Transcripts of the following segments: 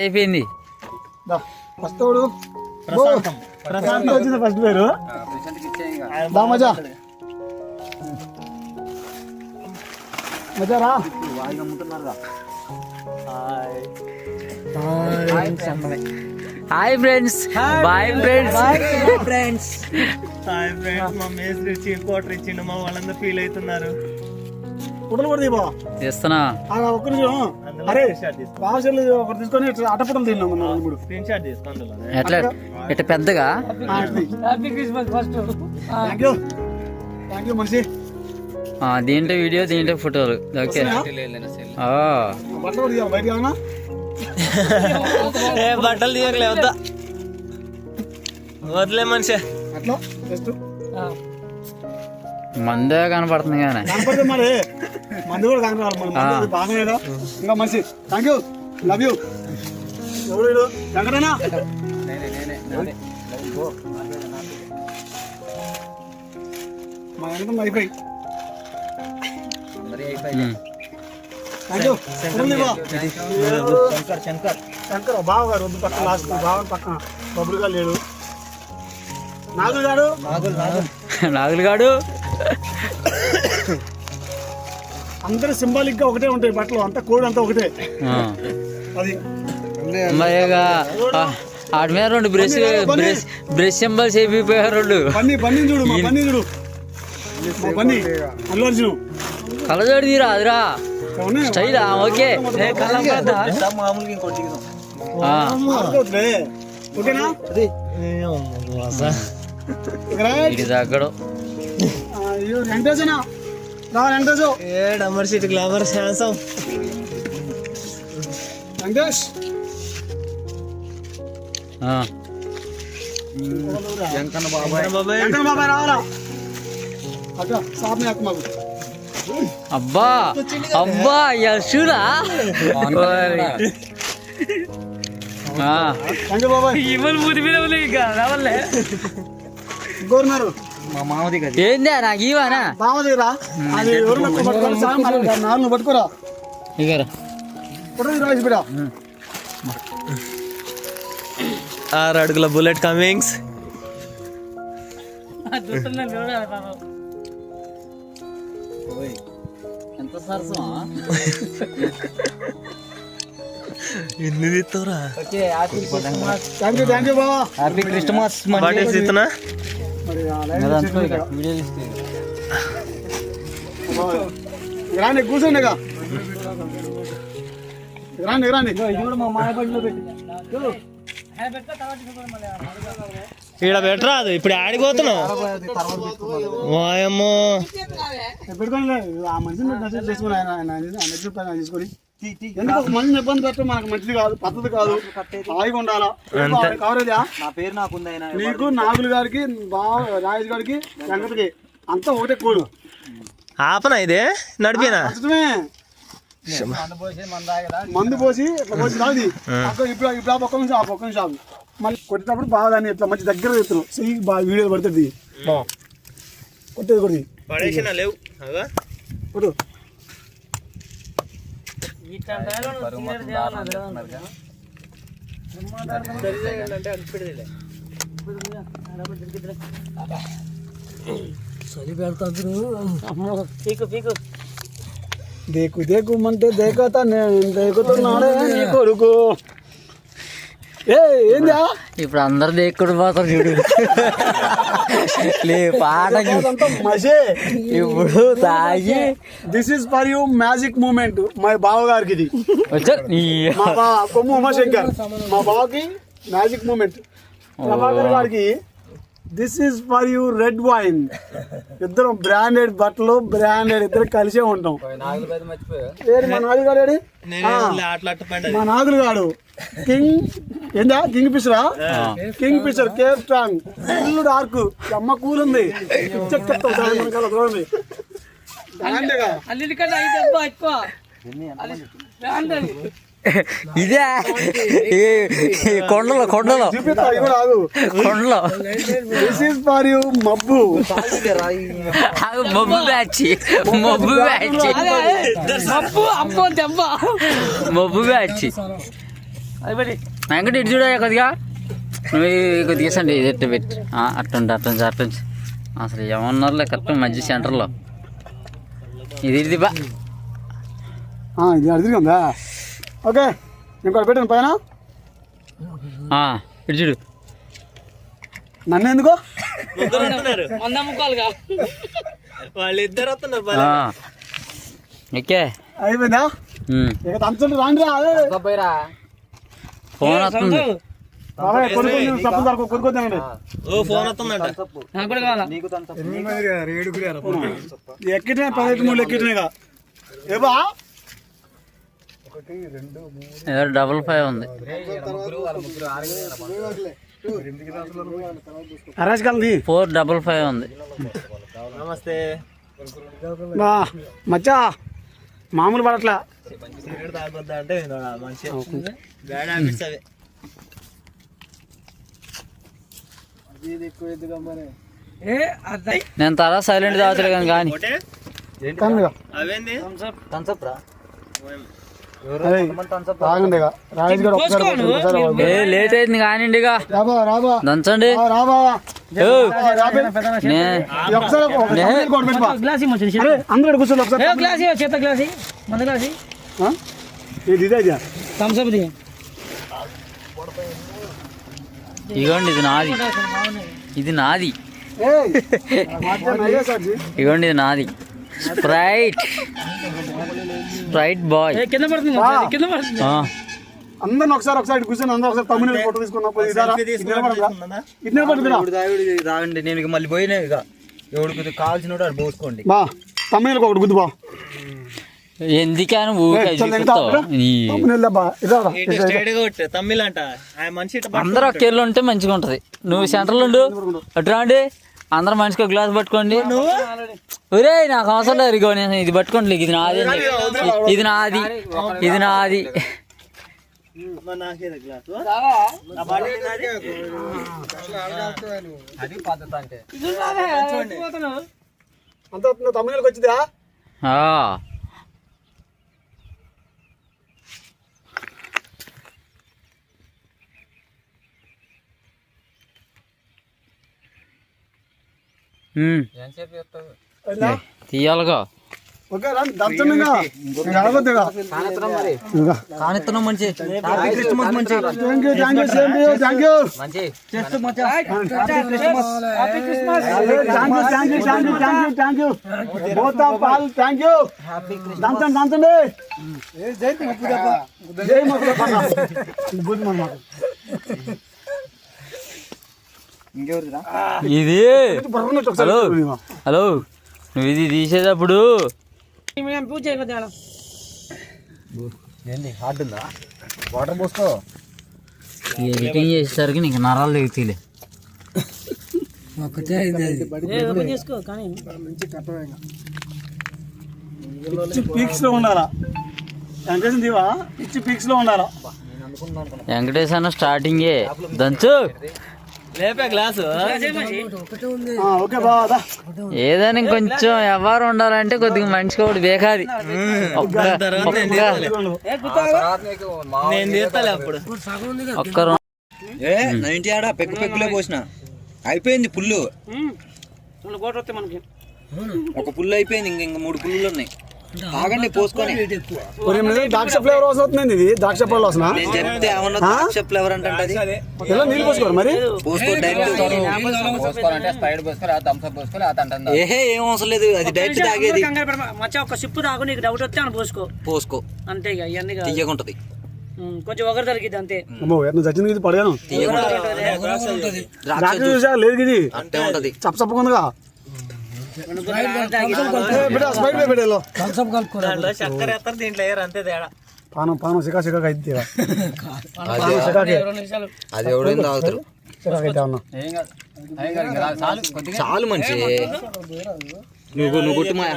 అయిపోయింది ఫస్ట్ వాడు ప్రశాంత్. వచ్చింది ఫస్ట్ పేరు. మజా. మజా రా. Hi friends. Bye friends. Friends. Hi friends. మా మేస్త్రి ఇచ్చి క్వార్టర్ ఇచ్చిండు. మా వాళ్ళందరూ ఫీల్ అవుతున్నారు. ఫోటోలు కూడా దీపా చేస్తున్నా. ఒక్క నిమిషం. అరే ఒకటి తీసుకొని ఇట్లా అట్టపటలు తిన్నాం మనం ఇప్పుడు. స్క్రీన్ షాట్ తీసుకో అందులో. ఎట్లా? ఎట్లా పెద్దగా? Happy Christmas first thank you thank you మనిషి ఆ, దీంట్లో వీడియో దీంట్లో ఫోటోలు. ఓకే. బట్టలు తీయకలే వద్దా? వదిలే మనిషి. అట్లా? జస్ట్ మందే కనపడుతుంది కానీ. మంది కూడా మంది అది బాగానేదా ఇంకా మనిషి థ్యాంక్ యూ లవ్ యూ వీడు? వెంకటేనా మా వెనక వైఫై. శంకర్ శంకర్ శంకర్ బావ గారు వద్దు పక్కన లాస్ట్ బావ పక్కన. బబ్బులుగా లేడు. నాగులు గారు? నాగుల్ నాగుల్. నాగులు గాడు. అందరూ సింబాలిక్గా ఒకటే ఉంటాయి బట్టలు అంతా కోడ్ అంతా ఒకటే. అది. మీద రెండు బ్రష్ బ్రష్ బ్రష్ సింబల్స్ అయిపోయారు రెండు. పన్ని పన్ని చూడు మా పన్ని చూడు. పన్ని అల్లు అర్జున్. కలజోడి తీరా అదిరా. స్టైలా ఓకే. మామూలుగా ఇంకోటి. ఓకేనా? రా. రా వెంకటేశు ఏ డమ్మర్ సీట్ గ్లామర్ శాంసం వెంకటేష్. ఆ, బాబాయ్ వెంకట బాబాయ్ రావాలా? అక్క సాప్ నాకు మాకు. అబ్బా అబ్బా యశురా బాబాయ్ ఇవ్వలు మూతి మీద రావాలే. గోరున్నారు మా మామది కదా ఏందా నాకు ఇవానా అది ఎవరు నాలుగు పట్టుకోరా ఇగరా బిడా ఆరు అడుగుల బుల్లెట్ కమింగ్స్. ఎంత సరసమా? ఎన్ని తీస్తావురా థ్యాంక్ యూ థ్యాంక్ యూ బాబా హ్యాపీ క్రిస్మస్ రాండి కూర్చోండి ఇక. రాండి ఇక్కడ పెట్టరాదు ఇప్పుడు ఆడిపోతున్నావు వాయమ్మో పెట్టుకోండి ఆ మనిషిని మెసేజ్ చేసుకుని ఆయన తీసుకొని. ఎందుకు మనిషిని ఇబ్బంది పెట్టడం మనకు మంచిది కాదు పద్ధతి కాదు? హాయిగా ఉండాలా? కవరేజా నా పేరు నాకుంది ఆయన నీకు నాగులు గారికి రాజేష్ గారికి వెంకటకి అంతా ఒకటే కోడు. ఆపనా ఇదే? నడిపినా? మందు పోసి ఇట్లా పోసి అక్కడ ఇప్పుడు ఇప్పుడు ఆ పక్క నుంచి ఆ పక్క నుంచి మళ్ళీ కొట్టేటప్పుడు బాగా దాన్ని ఇట్లా మంచి దగ్గర ఎత్తురు చెయ్యి బాగా పడుతుంది కొట్టేది కొట్టి. పడేసిన లేవు అగా కొట్టు దేకు దేకుమంటే దేకతా నేను దేకుతున్నాడే. నీ కొడుకు. ఏందా? ఇప్పుడు అందరు దేక్కుడు పోతారు చూడు. లే పాటకి ఇప్పుడు తాగి this is for you magic moment మా బావ గారికి ఇది మా కొమ్ము ఉమాశంకర్. మా బావకి మ్యాజిక్ మూమెంట్ ప్రభాకర్ గారికి this is for you red wine ఇద్దరం బ్రాండెడ్ బట్టలు బ్రాండెడ్ ఇద్దరు కలిసే ఉంటాం. మా నాగులు గాడు మా నాగులు గాడు. కింగ్ ఏందా? కింగ్ ఫిషరా? కింగ్ ఫిషర్ కేప్ స్ట్రాంగ్ ఫుల్ డార్క్. అమ్మ కూల్ ఉంది ఇదే. కొండలో కొండలో. కొండలో. మబ్బు. మబ్బు బ్యాచ్. మబ్బు బ్యాచ్. అప్పు అప్పు దెబ్బ. మబ్బు బ్యాచ్. వెంకట ఇటు చూడ కొద్దిగా. నువ్వు కొద్దిగా సండి ఇది ఎట్టు పెట్టి. అట్టుండి అట్టుంచి అట్టుంచి అసలు ఏమన్నారులే కరెక్ట్ మధ్య సెంటర్లో. ఇది ఇది బా ఆ, ఇది ఉందా? ఓకే ఇంకోటి పెట్టాను పైన. ఆ, ఇటు చూడు. నన్ను ఎందుకు? వాళ్ళిద్దరు. ఓకే అయిపోయిందా. ఇక రాండి రా. ఫోన్ వస్తుంది. ఎక్కిటే పదిహేను మూడు ఎక్కిటేగా ఏబా ఏదో డబుల్ ఫైవ్ ఉంది. ఫోర్ డబుల్ ఫైవ్ ఉంది. నమస్తే. బా మచ్చా మామూలు పడట్లా. అంటే నేను తర్వాత సైలెంట్ తాగుతాడు కానీ అవేంది? అదే తాగండి లేట్ అయింది కానివ్వండి ఇక. రాబా రాబా. దంచండి. అందరూ కూర్చోండి ఒకసారి గ్లాస్ గ్లాస్ ఇగోండి ఇది నాది. ఇది నాది. ఇగోండి ఇది నాది. స్ప్రైట్ స్ప్రైట్ బాయ్ కింద పడుతుంది కింద పడుతుంది. అందరిని ఒకసారి ఒకసారి కూర్చొని అందరూ ఒకసారి తమ్ముని ఫోటో తీసుకున్నా. పోయి ఇదారా ఇది నిలబడదురా? ఇది నిలబడదురా? తాగండి నేను మళ్ళీ పోయినా ఇక. ఎవడికి కావాల్సిన వాడు పోసుకోండి. బా తమ్మునికి ఒకటి గుద్దు బా ఎందుకని అందరూ ఒకేళ్ళు ఉంటే మంచిగా ఉంటది. నువ్వు సెంటర్లో ఉండు. అటు రండి. అందరు మనిషికి ఒక గ్లాస్ పట్టుకోండి. ఒరే నాకు అవసరం లేదు ఇగో నేను ఇది పట్టుకోండి. ఇది నాది. ఇది నాది. ఇది నాది. అంత తమ్మునికి వచ్చిందా ఆ. ఉమ్, ఎంతసేపు చేస్తావు అయిందా? తీయాలిగా. కానిస్తున్నాం మంచి క్రిస్మస్ మంచి జై మాట ఇది? హలో. హలో? నువ్వు ఇది తీసేటప్పుడు ఉందా? వాటర్ పోసుకో. ఎడిటింగ్ చేసేసరికి నీకు నరాలు దిగుతీలే చేసుకో కానీ. పిచ్చి పీక్స్లో ఉండాలా? వెంకటేశ్వర దీవా పిచ్చి పీక్స్లో ఉండాలా? వెంకటేష్ అన్న స్టార్టింగే దంచు. లేపే గ్లాసు. ఆ, ఓకే బాదా ఏదైనా ఇంకొంచెం ఎవరు ఉండాలంటే కొద్దిగా మనిషికి ఒకటి బేకాది. ఒక్క ఒక్క తర్వాత నీకు మా నేను తీస్తాలే అప్పుడు. ఒక్క రౌ- ఏ నైన్టీ ఆడ పెక్కు పెక్కులే పోసిన. అయిపోయింది పుల్లు. ఒక పుల్లు అయిపోయింది ఇంక ఇంక మూడు పుల్లులు ఉన్నాయి. తాగండి పోసుకొని ద్రాక్ష ఫ్లేవర్ వాసన అవుతుంది ఇది ద్రాక్ష పళ్ళు వాసన? నేను చెప్తే ఏమన్నా ద్రాక్ష ఫ్లేవర్ అంటే అది? ఎలా నీళ్ళు పోసుకోరు మరి? పోసుకో డైరెక్ట్. ఏహే ఏం అవసరం లేదు అది డైరెక్ట్ తాగేది. మచ్చా ఒక సిప్పు తాగు నీకు డౌట్ వస్తే అని పోసుకో. పోసుకో. అంతే ఇక ఇవన్నీ. తీయకుంటది. కొంచెం ఒకరి తగ్గిద్ది అంతే. చచ్చింది ఇది పడగాను ద్రాక్ష చూసా లేదు ఇది. చప్ప చప్పకుందిగా పానం పానం సికా అయితే అది తాగుతారు? చాలు మనిషి. నువ్వు నువ్వు కొట్టు మాయా.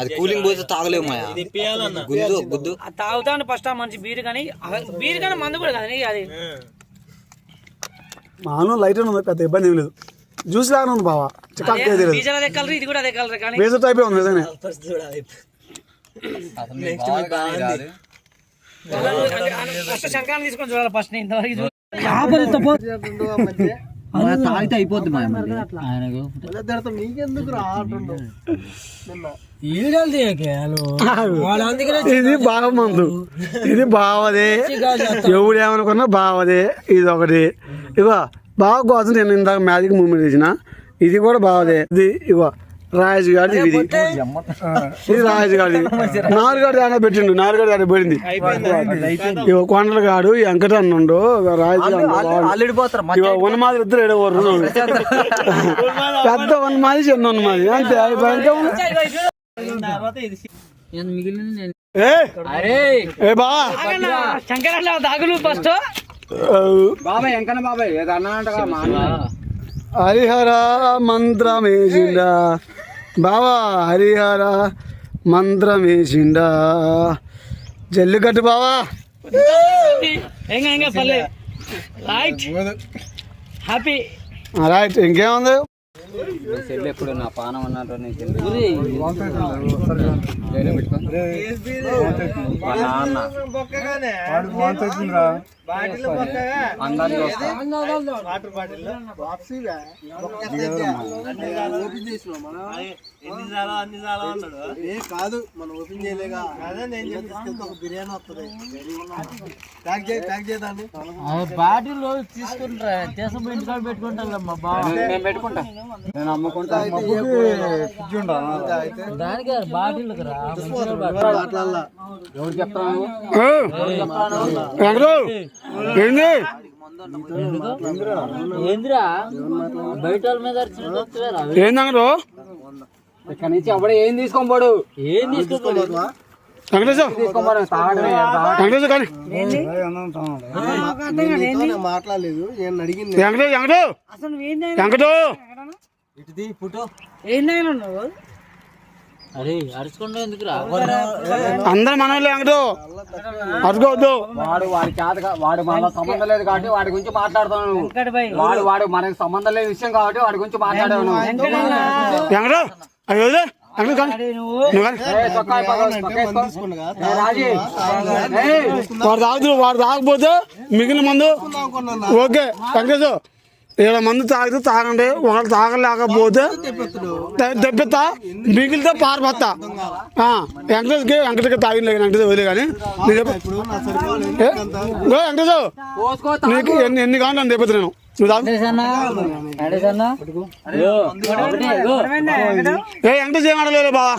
అది కూలింగ్ పోతే తాగలేవు మాయా. గుద్దు గుద్దు. తాగుతాను ఫస్ట్ ఆ మంచి బీర్ కానీ బీర్ కానీ మందు కూడా కదా అది. మాను లైట్ ఉంది పెద్ద ఇబ్బంది ఏం లేదు. జ్యూస్ లాగానే ఉంది బావా. చికాకు తెలియదు బీజర్ అదే కలర్ ఇది కూడా అదే. కలర్ కానీ బేజర్ టైప్ ఉంది నిజంగా తీసుకొని చూడాలి ఫస్ట్ ఇంతవరకు తాగితే అయిపోద్ది ఇది బాగా మందు. ఇది బావదే. ఎవడు ఏమనుకున్నా బావదే. ఇది ఒకటి. ఇగో బావ కోసం నేను ఇందాక మ్యాజిక్ మూమెంట్ చేసిన ఇది కూడా బావదే ఇది ఇగో రాజు గారి ఇది. ఇది రాజు గారి నాలుగాడు దాని పెట్టిండు నాలుగాడు దాని పడింది ఇగో కొండల గాడు వెంకట అన్నుండు రాజు ఉన్నమాది ఇద్దరు ఏడవరు పెద్ద ఉన్నమాది చిన్న ఉన్నమాది అంతే అయిపోయాక ఏ? బా! శంకరాల దాగులు ఫస్ట్. బాబాయ్ ఎంకన్న బాబాయ్ అన్నా. హరిహర మంత్రమేసిండా బావా హరిహర మంత్రమేసిండా జల్లికట్టు బావా. హ్యాపీ రైట్ ఇంకేముంది? ఎప్పుడు నా పానం అన్నట్టు మా నాన్న. బాటిల్ బొక్కగా అందరినీ వస్తా వాటర్ బాటిల్. ఎన్ని చాలా అన్ని చాలా అన్నాడు. ఏ కాదు మనం ఓపెన్ చేయలేగా. అదే నేను చెప్తాను ఒక బిర్యానీ వస్తుంది. ప్యాక్ చేయి ప్యాక్ చేయదాన్ని ఆ బాటిల్ తీసుకుంటారా. దేశం ఇంటికాడ నేను పెట్టుకుంటా. నేను అమ్ముకుంటా. దానికి బాటిల్ రా ఎవరు చెప్తాను ఏంది? ఏందిరా? బయట వాళ్ళ మీద ఇక్కడ నుంచి ఏం తీసుకోబోడు? ఏం తీసుకోబోడు? మాట్లాడలేదు నేను అడిగింది? వెంకటేశ్వర వెంకటు అసలు నువ్వేంది వెంకటు! ఏందైనా నువ్వు అరే అరుచుకుంటూ ఎందుకురా అందరు మనోళ్ళు వెంకటు అరుకోవద్దు వాడు వాడి చేత వాడు మనలో సంబంధం లేదు కాబట్టి వాడి గురించి మాట్లాడుతాను వాడు వాడు మనకి సంబంధం లేని విషయం కాబట్టి వాడి గురించి. వెంకటు అయ్యో ఏయ్, వాడు తాగుతూ వాడు తాగకపోతే మిగిలిన మందు. ఓకే వెంకటేశ్వర ఏడు మంది తాగితే తాగండి ఒకళ్ళు తాగలేకపోతే దెబ్బతా మిగిలితే పారిపోతా ఆ, వెంకటేశ్వరకి వెంకటకి తాగిన వెంకటేశ్వర వదిలే కానీ. వెంకటేష్ నీకు ఎన్ని ఎన్ని కావాలి నన్ను తెప్పిస్తా నేను. ఏ వెంకటేష్ ఏం ఆడలేదు బావా?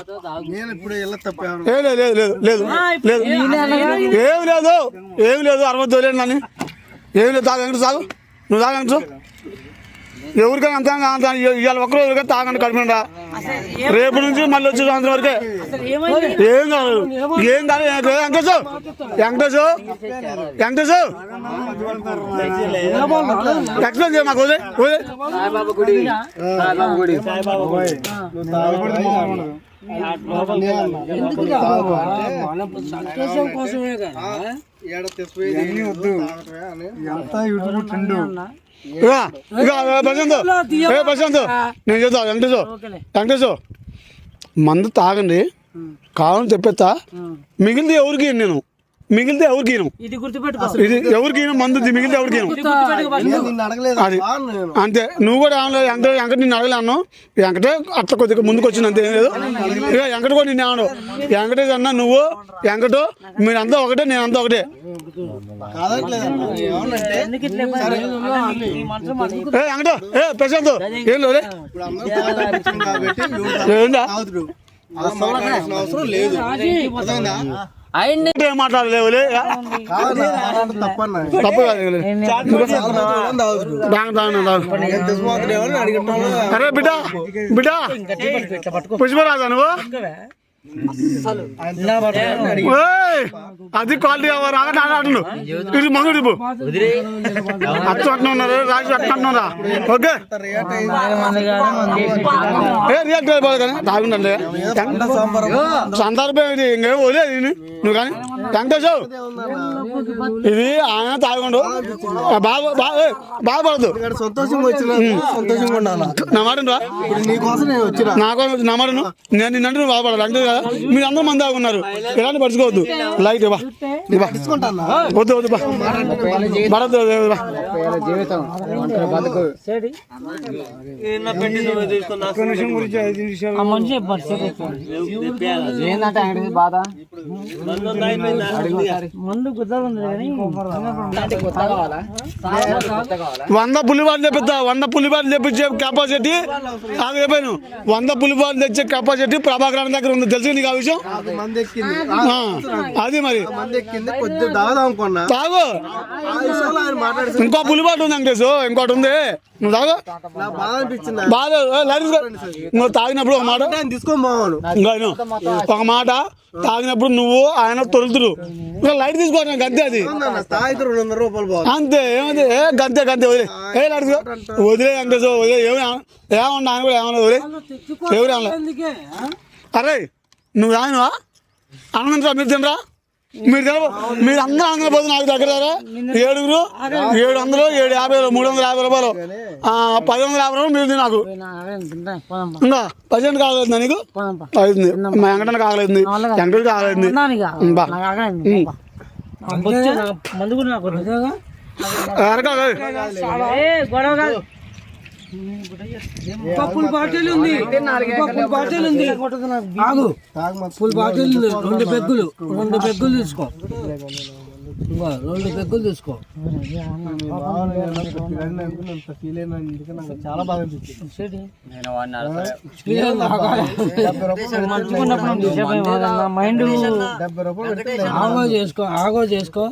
లేదు లేదు లేదు లేదు లేదు. ఏమి లేదు ఏమి లేదు అరవై తోలేడు నన్ను ఏమి లేదు తాగు వెంకటేష్ తాగు. నువ్వు తాగు వెంకటేష్. ఎవరికైనా అంత అంత ఇవాళ ఒక్క రోజు తాగండి కడుపుండా రేపు నుంచి మళ్ళీ వచ్చి సాయంత్రం వరకే. ఏం కాదు ఏం కాదు వెంకటేశ్! వెంకటేశ్! వెంకటేశ్! ఎక్స్ప్లెయిన్ చేయ మాకు గుడి ఇక ఇక ప్రశాంత్ ఏ ప్రశాంత్ నేను చెప్తా వెంకటేశ్ వెంకటేశ్ మందు తాగండి. కావాలని చెప్పేస్తా మిగిలితే ఎవరికి నేను? మిగిలితే ఎవరికి. ఇది గుర్తుపెట్టుకో. ఇది ఎవరికి మందు మిగిలితే ఎవరికి. అది అంతే. నువ్వు కూడా ఏమన్నా వెంకట వెంకట నిన్ను అడగలేను వెంకటే అట్లా కొద్దిగా ముందుకు వచ్చింది అంతే ఏం లేదు. ఇక వెంకట కూడా నిన్ను ఏమను వెంకటేష్ అన్న నువ్వు వెంకట మీరంతా ఒకటే నేనంతా ఒకటే. ఏ వెంకట ఏ ప్రశాంత్ ఏం లేదు ఆయన్ని ఏం మాట్లాడలేవులే. తప్పు కాదు. అరే బిడ్డ బిడ్డ పుష్పరాజా నువ్వు? అది క్వాలిటీ రాగా ఆడుండు ఇది మంగుడు అచ్చు అట్లా ఉన్నారు? రాజు అట్లా అంటున్నారా ఓకే. బాగా కానీ తాగుండండి. సందర్భం ఇది ఇంకేం వదిలేదు ఇది నువ్వు కానీ వెంకటేశ్ ఇది ఆయన తాగుండు. బాగా బాగా బాధపడదు సంతోషంగా వచ్చిన సంతోషంగా ఉండాలి? నా మాట రా నీకోసం నేను వచ్చిన నా మాట. నేను నిన్నంటే నువ్వు వెంకటేష్ కదా మీరు అందరూ మంది ఉన్నారు ఎలాంటి పరుచుకోవద్దు లైట్ ఇవ్వ వద్దు వద్దు పడద్దు బా. నా పెట్టి ముందు వంద పులిబాట్లు తెప్పిద్దా వంద పులిబాట్లు తెప్పించే కెపాసిటీ అది చెప్పాను వంద పులిబాట్లు తెచ్చే కెపాసిటీ ప్రభాకరాన్ని దగ్గర ఉంది తెలుసు? నీకు ఆ విషయం అది మరి. తాగు. ఇంకో పులిబాటు ఉంది వెంకటేష్ ఇంకోటి ఉంది. నువ్వు తాగు. బాధ నువ్వు తాగినప్పుడు ఒక మాట. తీసుకొని. ఒక మాట. తాగినప్పుడు నువ్వు ఆయన తొలుతురు. ఇంకా లైట్ తీసుకోవడం గంతే అది. అంతే ఏమంది? ఏ గంతే గంతే వదిలే. ఏ లైట్. వదిలే వెంకటేష్ వదిలే. ఏమి ఏమన్నా ఆయన కూడా ఏమన్నా వదిలే. ఎవరు ఏమన్నా? అరే నువ్వు తాగినవా ఆనందించరా మీరు తినరా? మీరు తిన మీరు అందరూ ఆనంద పోతే నాకు దగ్గర? ఏడుగురు ఏడు వందలు ఏడు యాభై మూడు వందల యాభై రూపాయలు. పది వందల యాభై రూపాయలు మీరు నాకు. ఇంకా పదిహేను కాగలేదు నీకు? అవుతుంది మా వెంకటన్న కాగలేదు వెంకటకి కాగలేదు బా మందు కూడా నాకు ఫుల్ బాటిల్ ఉంది. ఫుల్ బాటిల్ ఉంది. ఆగు. ఫుల్ బాటిల్ ఉంది. రెండు పెగ్గులు. రెండు పెగ్గులు తీసుకో. ఇంకో రెండు పెగ్గులు తీసుకో చాలా బాధ అనిపించింది మైండ్ డెబ్బై రూపాయలు పెట్టి ఆగో చేసుకో ఆగో చేసుకో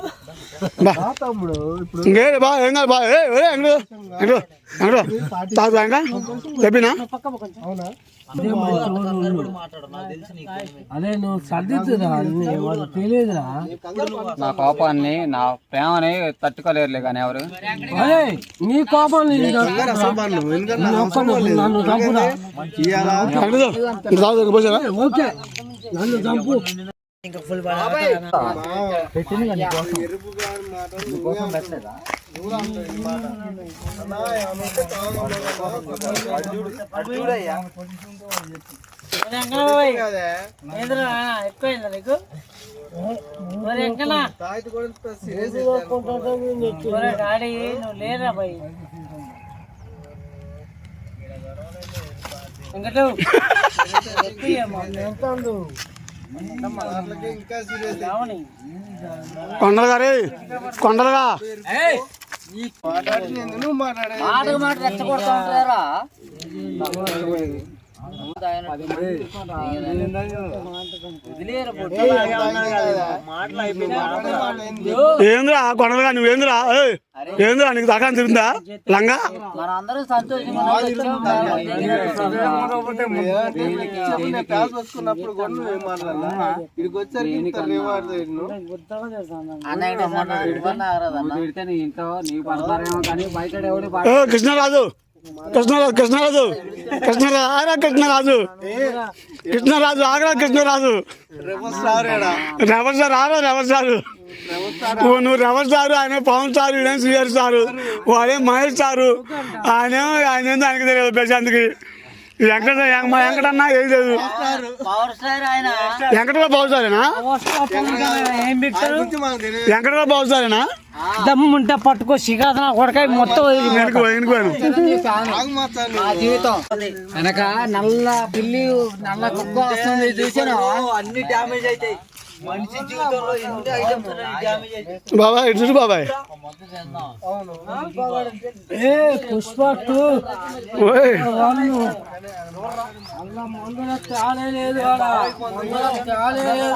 బా తమ్ముడు ఇప్పుడు ఇంకే బా ఏం కాదు బా ఏ ఏ వెంకడు వెంకడు వెంకడు తాగు ఇంకా చెప్పినా అవునా అదే నువ్వు సర్దిద్దురా వాళ్ళు తెలియదురా? నా కోపాన్ని నా ప్రేమని తట్టుకోలేరులే కానీ ఎవరు? అదే నీ కోపం నీది కాదు. అసంబాను ఎందుకంటే నీ ఒక్కడు నన్ను చంపురా. ఇంకా ఓకే. నన్ను చంపు. ఎక్కువైందా నీకు మరి ఎంకనా తాగితే కూడా సీరియస్ ఒరే డాడీ నువ్వు లేరా భయ్ కొండలు గారి కొండలుగా. నువ్వు మాట్లాడే మాట మాట రెచ్చగొడతా ఉంటారా? ఏందిరా కొండలుగా నువ్వేందిరా ఏందిరా నీకు దాకా తిరుగుందా లంగా మనందరూ కృష్ణరాజు కృష్ణరాజు కృష్ణరాజు కృష్ణరాజు ఆరా కృష్ణరాజు. కృష్ణరాజు ఆగరా కృష్ణరాజు. రెవర్ సార్ ఆరా రెవర్ సారు. నువ్వు రెవర్ సారు ఆయన పవన్ సార్ ఈయన సీఆర్ సారు వాడే మహేష్ సారు. ఆయన ఆయన ఏందో ఆయనకి తెలియదు ప్రశాంత్కి. వెంకట మా వెంకటన్న ఏం లేదు. పవర్ స్టార్ ఆయన వెంకటరావు బాబు సారేనా? ఏం బిక్తారు మాకు తెలియదు వెంకటరావు బాబు సారేనా దమ్ముంటే పట్టుకో సిగాదన కొడకాయ మొత్తం జీవితం. వెనక నల్ల పిల్లి నల్ల కుక్క వస్తుంది చూసాను అన్ని డ్యామేజ్ అవుతాయి మనిషి జీవితంలో ఎన్ని ఐటమ్స్ డ్యామేజ్ బాబాయ్ ఇటు చూడు బాబాయ్. ఏ పుష్ప టూ ఓయ్ అలా లేదు లేదు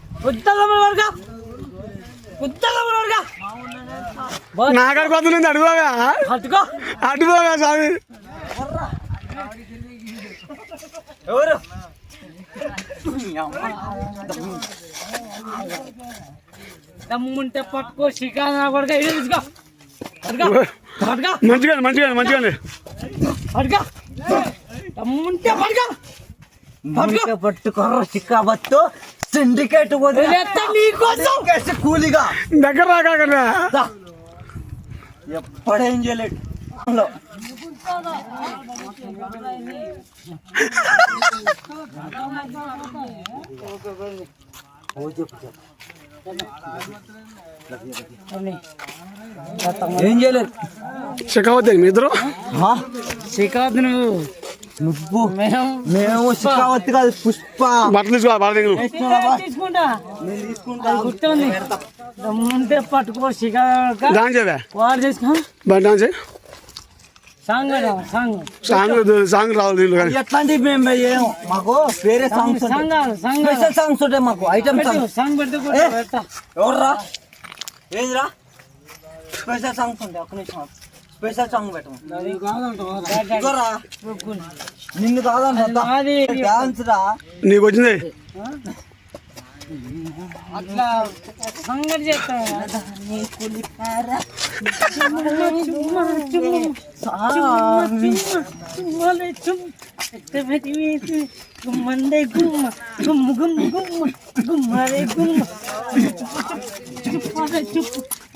నాగర్ పద్ధతి అడుగుగా అడుగుగా స్వామి? ఎవరు? దమ్ముంటే పట్టుకో శిఖాన కొడుక ఇది తీసుకో. మంచిగా మంచిగా మంచిగా అడుగా దమ్ముంటే పట్టుకో. పట్టుకోర్ర సిక్కా బత్తు సిండికేట్ వదిలేస్తా కూలిగా దగ్గర రాకాకన్నా ఎప్పుడేం చేయలేడు ఏం చేయలేదు శకావతి మీ ఇద్దరు శ్రీకాంత్ నువ్వు నువ్వు. మేము శిఖావతి కాదు పుష్ప. బట్టలు తీసుకో దగ్గర తీసుకుంటా? అది గుర్తుంది. పట్టుకో షికారు డాన్స్ చేయవా వాడు చేసుకో బాగా డాన్స్ చేయి. Song song. సాంగ్ సాంగ్ రావాలి ఎట్లాంటి మేము చేయము మాకు వేరే సాంగ్స్ సాంగ్. స్పెషల్ సాంగ్స్ ఉంటాయి మాకు ఐటమ్ సాంగ్ పెడితే ఎవర్రా? ఏందిరా? స్పెషల్ సాంగ్స్ ఉంటాయి ఒక్క నిమిషం స్పెషల్ సాంగ్ పెట్టము నిన్ను కాదంట రా నీకు వచ్చింది అట్లా సంగతి చేస్తా గుమ్మండే గుమ్మ గుమ్మ గుమ్మ గుమ్మ గుమ్మరే గుమ్మ చెప్పాలి చెప్పు చెప్పాలి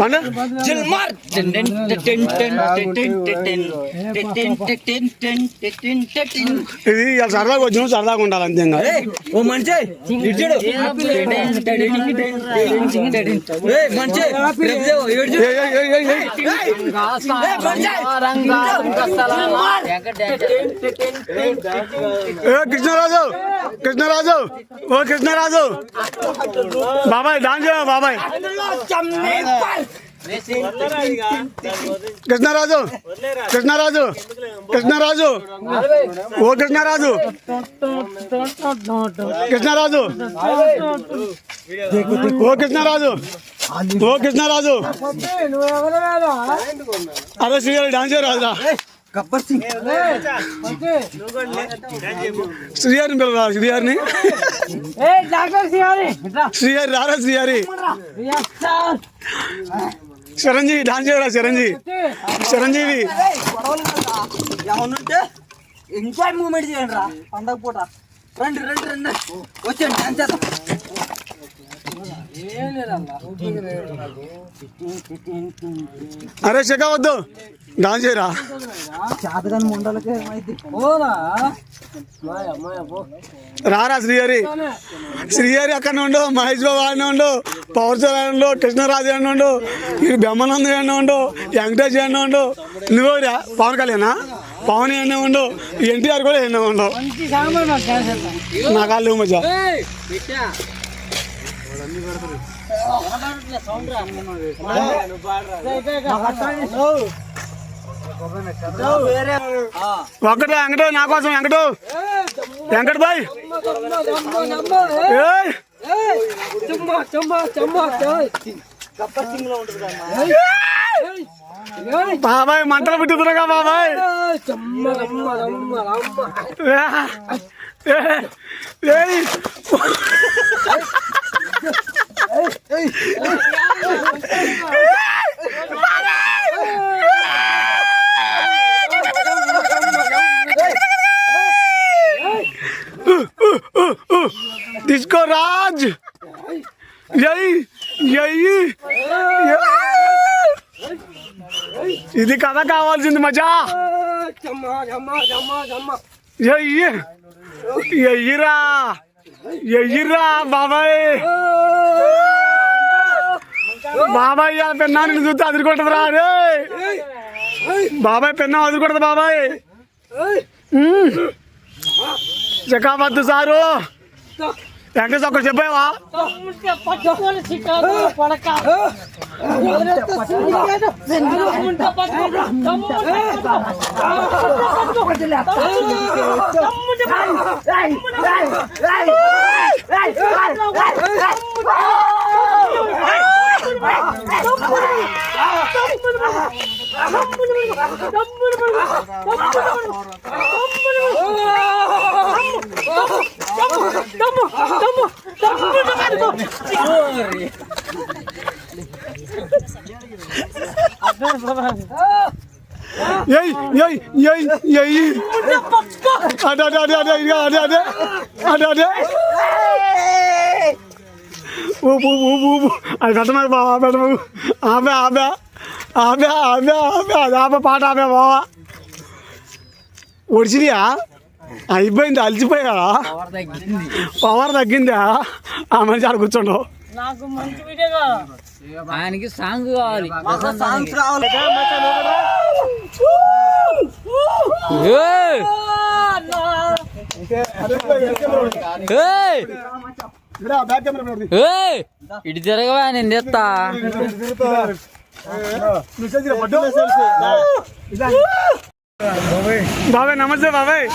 mana ఇది సరదాగా వచ్చిన సరదాగా ఉండాలి అంతే ఓ మంచి కృష్ణరాజు కృష్ణరాజు ఓ కృష్ణరాజు. బాబాయ్ దాని బాబాయ్. కృష్ణరాజు కృష్ణరాజు కృష్ణరాజు. ఓ కృష్ణరాజు. కృష్ణరాజు. ఓ కృష్ణరాజు. ఓ కృష్ణరాజు. అరే శ్రీహరి డాన్స్ చేయరాజురా గబ్బర్ సింగ్ శ్రీహరిని పిల్లరా శ్రీహరిని? శ్రీహరి. రారా శ్రీహరి? చిరంజీవి డాన్స్ చేయరా చిరంజీవి చిరంజీవి ఏమన్నుంటే ఎంజాయ్ మూమెంట్ చేయండి రా పండగ పూట. రండి రండి రండి. వచ్చేయండి డాన్స్ చేద్దాం. అరే శకావద్దు డాన్స్ చేయరా? చేతగాని ముండలకే రారా శ్రీహరి. శ్రీహరి అక్కడ ఉండు మహేష్ బాబు ఆయన ఉండు పవర్ స్టార్ ఆయన ఉండు కృష్ణరాజు ఆయన ఉండు ఇది బ్రహ్మానంద ఆయన ఉండు వెంకటేష్ ఆయన ఉండు. నువ్వురా పవన్ కళ్యాణ్? పవన్ ఆయన ఉండు ఎన్టీఆర్ కూడా ఆయన ఉండు. నాకు సాంబార్ చేసేద్దాం నా కాళ్ళు మధ్య ఒక్కటే వెంకట నా కోసం వెంకట. వెంకట బాయ్. బాబాయ్ మంటలు పుట్టుతున్నా బాబాయ్. చుమ్మా తీసుకో రాజ్ यही ఇది కదా కావాల్సింది మజా. ఎయ్యిరా ఎయ్యిర్రా బాబాయ్. బాబాయ్ ఆ పెన్నాన్ని చూస్తే అదిరికొట్టదు రా బాబాయ్ పెన్నం అదిరికొడదు బాబాయ్. చెకాబద్దు సారు. వెంకటేశ్వర ఒకటి చెప్పావా ఏయ్ ఏయ్ ఏయ్ ఏయ్ అదే అదే అదే అదే ఇదిగో అదే అదే అదే అదే ఊపు ఊపు ఊపు ఊపు అది పెట్టమని బావా పెట్టము ఆమె ఆమె ఆమె ఆమె ఆమె అది ఆమె పాట ఆమె బావా ఒడిచినాయా అయిపోయింది అలిచిపోయా పవర్ తగ్గిందా. ఆ మనిషి ఆడ కూర్చోండు. ఆయనకి సాంగ్ కావాలి. సాంగ్స్ కావాలి ఏయ్! ఏయ్! బ్యాక్ కెమెరా ఏయ్! ఇటు తిరగవా నేను తెస్తా బాబాయ్ నమస్తే బాబాయ్.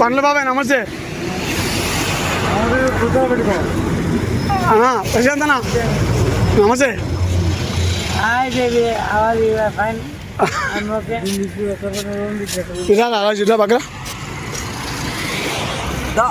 పండ్ల బాబాయ్ నమస్తే. ప్రశాంత్ అన్న. నమస్తే. ఇదా అలా చూద్దా పక్కన బాబా.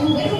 Thank you.